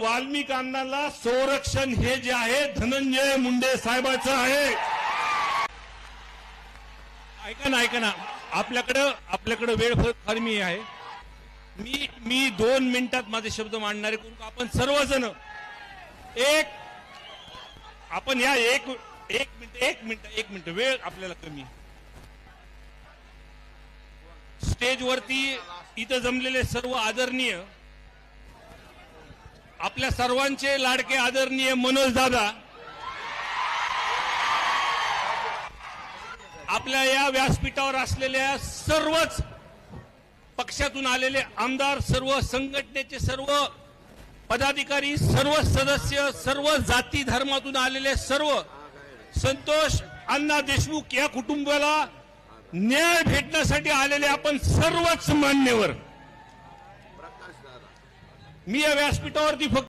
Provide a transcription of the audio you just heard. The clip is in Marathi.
वाल्मिकांना संरक्षण हे जे आहे धनंजय मुंडे साहेबाचं आहे. ऐका ना ऐका ना. आपल्याकडं आपल्याकडं वेळ फार मी आहे. मी मी दोन मिनिटात माझे शब्द मांडणारे करू आपण सर्वजण. एक आपण या एक एक मिनिट एक मिनिट एक मिनिट. वेळ आपल्याला कमी. स्टेजवरती इथं जमलेले सर्व आदरणीय आपल्या सर्वांचे लाडके आदरणीय मनोज दादा आपल्या या व्यासपीठावर असलेल्या सर्वच पक्षातून आलेले आमदार सर्व संघटनेचे सर्व पदाधिकारी सर्व सदस्य सर्व जाती धर्मातून आलेले सर्व संतोष अण्णा देशमुख या कुटुंबाला न्याय भेटण्यासाठी आलेले आपण सर्वच मान्यवर. मी या व्यासपीठावरती फक्त